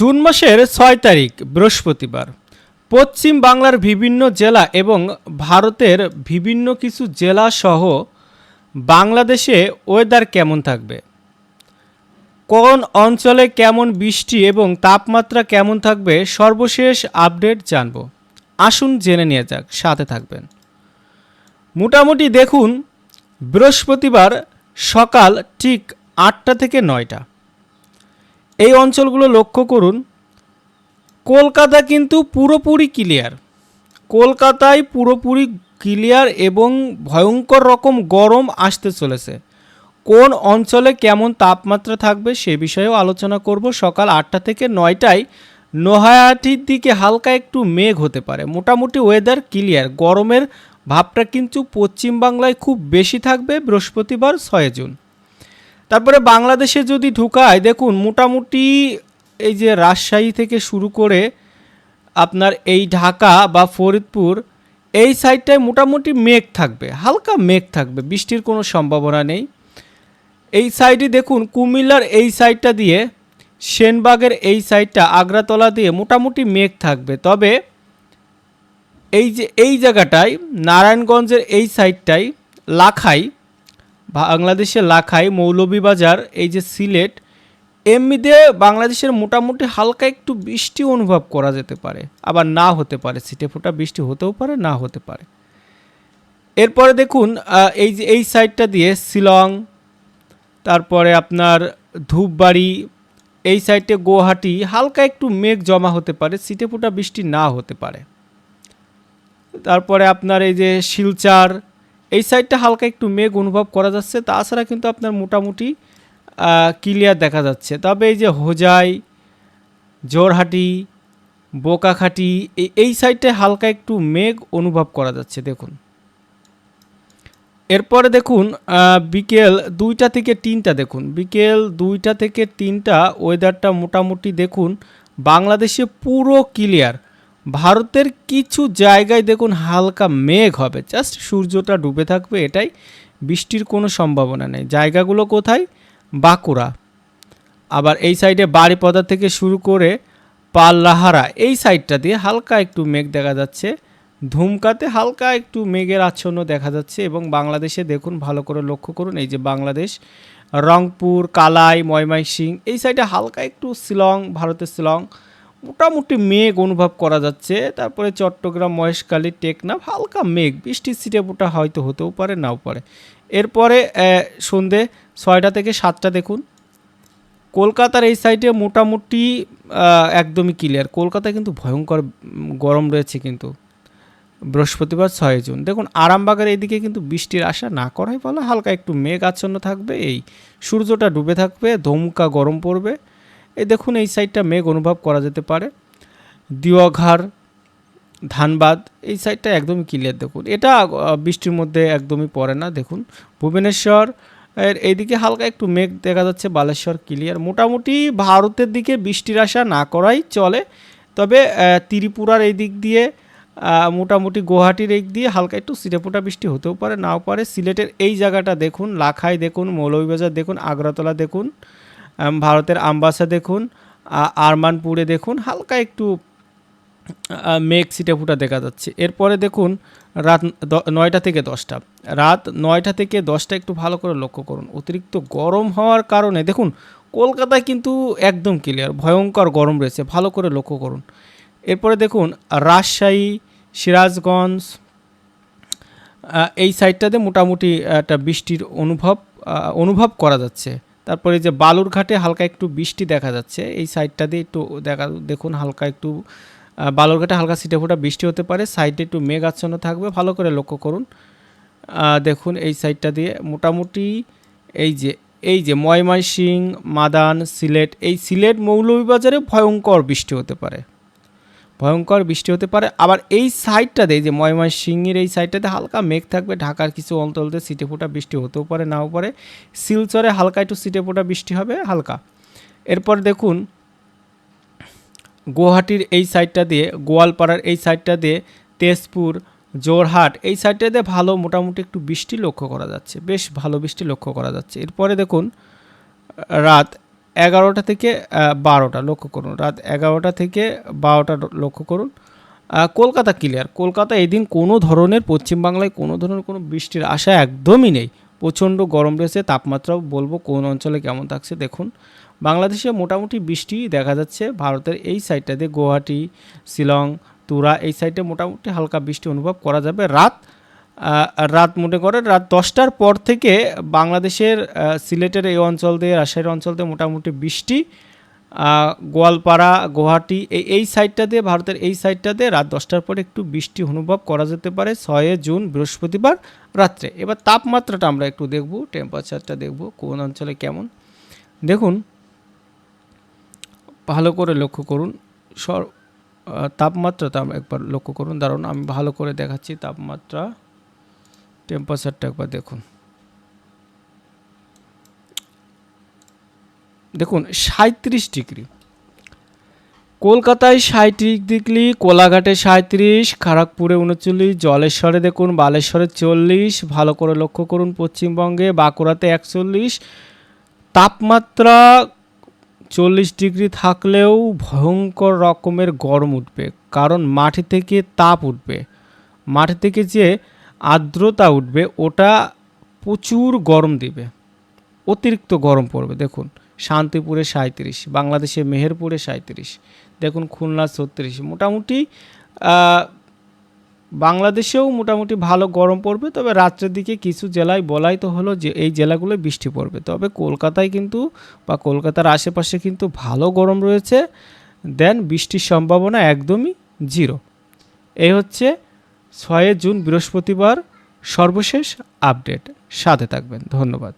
June মাসের ছয় তারিখ, বৃহস্পতিবার। পশ্চিম বাংলার বিভিন্ন জেলা এবং ভারতের বিভিন্ন কিছু জেলা সহ বাংলাদেশে ওয়েদার কেমন থাকবে? কোন অঞ্চলে কেমন বৃষ্টি এবং তাপমাত্রা কেমন থাকবে? সর্বশেষ আপডেট জানব। আসুন জেনে নিয়ে যাক, সাথে থাকবেন। মোটামুটি দেখুন, বৃহস্পতিবার সকাল ঠিক আটটা থেকে নয়টা। এই অঞ্চলগুলো লক্ষ্য করুন। কলকাতা কিন্তু পুরোপুরি ক্লিয়ার কলকাতায় পুরোপুরি ক্লিয়ার এবং ভয়ঙ্কর রকম গরম আসতে চলেছে। কোন অঞ্চলে কেমন তাপমাত্রা থাকবে সে বিষয়েও আলোচনা করব। সকাল আটটা থেকে নয়টায় নোহায়াটির দিকে হালকা একটু মেঘ হতে পারে। মোটামুটি ওয়েদার ক্লিয়ার গরমের ভাবটা কিন্তু পশ্চিমবাংলায় খুব বেশি থাকবে বৃহস্পতিবার, ছয় জুন। তারপরে বাংলাদেশে যদি ঢুকায়, দেখুন মোটামুটি এই যে রাজশাহী থেকে শুরু করে আপনার এই ঢাকা বা ফরিদপুর, এই সাইডটায় মোটামুটি মেঘ থাকবে, হালকা মেঘ থাকবে, বৃষ্টির কোনো সম্ভাবনা নেই। এই সাইডে দেখুন কুমিল্লার এই সাইডটা দিয়ে, সেনবাগের এই সাইডটা, আগ্রাতলা দিয়ে মোটামুটি মেঘ থাকবে। তবে এই যে এই জায়গাটায়, নারায়ণগঞ্জের এই সাইডটায়, লাখাই বাংলাদেশের লাখাই মৌলভীবাজার, এই যে সিলেট, এমনিতে বাংলাদেশের মোটামুটি হালকা একটু বৃষ্টি অনুভব করা যেতে পারে। আবার না হতে পারে, ছিটে ফোটা বৃষ্টি হতেও পারে, না হতে পারে। এরপরে দেখুন এই যে, এই সাইডটা দিয়ে শিলং, তারপরে আপনার ধূপবাড়ি, এই সাইডে গুয়াহাটি, হালকা একটু মেঘ জমা হতে পারে, ছিটে ফোটা বৃষ্টি না হতে পারে। তারপরে আপনার এই যে শিলচার এই সাইডটা হালকা একটু মেঘ অনুভব করা যাচ্ছে। তাছাড়া কিন্তু আপনার মোটামুটি ক্লিয়ার দেখা যাচ্ছে। তবে এই যে হোজাই, জোরহাটি, বোকাখাটি এই সাইডটায় হালকা একটু মেঘ অনুভব করা যাচ্ছে, দেখুন। এরপরে দেখুন বিকেল দুইটা থেকে তিনটা দেখুন। বিকেল দুইটা থেকে তিনটা ওয়েদারটা মোটামুটি দেখুন, বাংলাদেশে পুরো ক্লিয়ার ভারতের কিছু জায়গায় দেখুন হালকা মেঘ হবে জাস্ট সূর্যটা ডুবে থাকবে এটাই, বৃষ্টির কোনো সম্ভাবনা নেই। জায়গাগুলো কোথায়? বাঁকুড়া। আবার এই সাইডে বাড়িপদা থেকে শুরু করে পাল্লাহারা, এই সাইডটা দিয়ে হালকা একটু মেঘ দেখা যাচ্ছে। ধুমকাতে হালকা একটু মেঘের আচ্ছন্ন দেখা যাচ্ছে এবং বাংলাদেশে দেখুন ভালো করে লক্ষ্য করুন, এই যে বাংলাদেশ, রংপুর, কালাই ময়মনসিং এই সাইডে হালকা একটু শিলং, ভারতের শিলং মোটামুটি মেঘ অনুভব করা যাচ্ছে। তারপরে চট্টগ্রাম, মহেশখালী, টেকনাফ, হালকা মেঘ। বৃষ্টির সিটে পোটা হয়তো হতেও পারে, নাও পারে। এরপরে সন্ধে ছয়টা থেকে সাতটা দেখুন। কলকাতার এই সাইডে মোটামুটি একদমই ক্লিয়ার কলকাতায় কিন্তু ভয়ঙ্কর গরম রয়েছে কিন্তু। বৃহস্পতিবার ছয় জুন। দেখুন, আরামবাগের এইদিকে কিন্তু বৃষ্টির আশা না করাই ভালো। হালকা একটু মেঘ আচ্ছন্ন থাকবে, এই সূর্যটা ডুবে থাকবে, ধমকা গরম পড়বে। এই দেখুন, এই সাইডটা মেঘ অনুভব করা যেতে পারে। দিওয়াঘার ধানবাদ, এই সাইডটা একদমই ক্লিয়ার দেখুন। এটা বৃষ্টির মধ্যে একদমই পড়ে না, দেখুন। ভুবনেশ্বর, এর এইদিকে হালকা একটু মেঘ দেখা যাচ্ছে, বালেশ্বর ক্লিয়ার মোটামুটি ভারতের দিকে বৃষ্টির আশা না করাই চলে, তবে ত্রিপুরার এই দিক দিয়ে মোটামুটি গুয়াহাটির এই দিয়ে হালকা একটু সিটেফোটা বৃষ্টি হতেও পারে, নাও পারে। সিলেটের এই জায়গাটা দেখুন, লাখাই দেখুন, মৌলভীবাজার দেখুন, আগ্রাতলা দেখুন। ভারতের আমবাসা দেখুন আরমানপুরে দেখুন, হালকা একটু মেঘ সিটেফুটা দেখা যাচ্ছে। এরপরে দেখুন, রাত নয়টা থেকে দশটা। রাত নয়টা থেকে দশটা একটু ভালো করে লক্ষ্য করুন। অতিরিক্ত গরম হওয়ার কারণে, দেখুন, কলকাতায় কিন্তু একদম ক্লিয়ার ভয়ঙ্কর গরম রয়েছে, ভালো করে লক্ষ্য করুন। এরপরে দেখুন, রাজশাহী, সিরাজগঞ্জ এই সাইডটাতে মোটামুটি একটা বৃষ্টির অনুভব অনুভব করা যাচ্ছে। তারপরে যে বালুরঘাটে হালকা একটু বৃষ্টি দেখা যাচ্ছে, এই সাইডটা দিয়ে একটু দেখা, দেখুন হালকা একটু বালুরঘাটে হালকা সিটে ফোটা বৃষ্টি হতে পারে, সাইডে একটু মেঘ আচ্ছন্ন থাকবে, ভালো করে লক্ষ্য করুন। দেখুন এই সাইডটা দিয়ে মোটামুটি এই যে এই যে ময়মনসিং মাদান, সিলেট, এই সিলেট মৌলভীবাজারে ভয়ঙ্কর বৃষ্টি হতে পারে। ভয়ঙ্কর বৃষ্টি হতে পারে। আবার এই সাইডটাতে যে ময়মনসিংহের এই সাইডটাতে হালকা মেঘ থাকবে। ঢাকার কিছু অঞ্চলতে সিটে ফোটা বৃষ্টি হতেও পারে, নাও পারে। শিলচরে হালকা একটু সিটে ফোটা বৃষ্টি হবে, হালকা। এরপর দেখুন, গুয়াহাটির এই সাইডটা দিয়ে, গোয়ালপাড়ার এই সাইডটা দিয়ে তেজপুর জোরহাট এই সাইডটাতে ভালো মোটামুটি একটু বৃষ্টি লক্ষ্য করা যাচ্ছে। বেশ ভালো বৃষ্টি লক্ষ্য করা যাচ্ছে। এরপরে দেখুন, রাত এগারোটা থেকে বারোটা, লক্ষ্য করুন। রাত এগারোটা থেকে বারোটা, লক্ষ্য করুন। কলকাতা ক্লিয়ার কলকাতা এদিন কোনো ধরনের, পশ্চিমবাংলায় কোনো ধরনের কোনো বৃষ্টির আশা একদমই নেই। প্রচণ্ড গরম রয়েছে, তাপমাত্রাও বলব কোন অঞ্চলে কেমন থাকছে দেখুন। বাংলাদেশে মোটামুটি বৃষ্টি দেখা যাচ্ছে, ভারতের এই সাইডটাতে গুয়াহাটি, শিলং, তুরা এই সাইডে মোটামুটি হালকা বৃষ্টি অনুভব করা যাবে। রাত রাত মনে করেন রাত দশটার পর থেকে বাংলাদেশের সিলেটের এই অঞ্চল দিয়ে, রাজশাহীর অঞ্চল দিয়ে মোটামুটি বৃষ্টি গোয়ালপাড়া, গুয়াহাটি, এই এই সাইডটা দিয়ে, ভারতের এই সাইডটা দিয়ে রাত দশটার পরে একটু বৃষ্টি অনুভব করা যেতে পারে ছয় জুন, বৃহস্পতিবার রাত্রে। এবার তাপমাত্রাটা আমরা একটু দেখব টেম্পারেচারটা দেখব, কোন অঞ্চলে কেমন। দেখুন, ভালো করে লক্ষ্য করুন, সর তাপমাত্রাটা একবার লক্ষ্য করুন। দাঁড়ান, আমি ভালো করে দেখাচ্ছি তাপমাত্রা। টেম্পারেচারটা একবার দেখুন। দেখুন সাঁত্রিশ ডিগ্রি। কলকাতায় সাঁত্রিশ ডিগ্রি, কোলাঘাটে সাঁত্রিশ খড়গপুরে উনচল্লিশ, জলেশ্বরে দেখুন বালেশ্বরে চল্লিশ, ভালো করে লক্ষ্য করুন পশ্চিমবঙ্গে, বাঁকুড়াতে একচল্লিশ, তাপমাত্রা চল্লিশ ডিগ্রি থাকলেও ভয়ঙ্কর রকমের গরম উঠবে, কারণ মাটি থেকে তাপ উঠবে। মাটি থেকে যে আর্দ্রতা উঠবে, ওটা প্রচুর গরম দিবে, অতিরিক্ত গরম পড়বে। দেখুন, শান্তিপুরে সাঁত্রিশ বাংলাদেশে মেহেরপুরে সাঁত্রিশ দেখুন খুলনা ছত্রিশ, মোটামুটি বাংলাদেশেও মোটামুটি ভালো গরম পড়বে, তবে রাত্রের দিকে কিছু জেলায় বলাই তো হলো যে এই জেলাগুলো বৃষ্টি পড়বে। তবে কলকাতায় কিন্তু বা কলকাতার আশেপাশে কিন্তু ভালো গরম রয়েছে, দেন বৃষ্টির সম্ভাবনা একদমই জিরো এই হচ্ছে ছয় জুন বৃহস্পতিবার সর্বশেষ আপডেট। সাথে থাকবেন। ধন্যবাদ।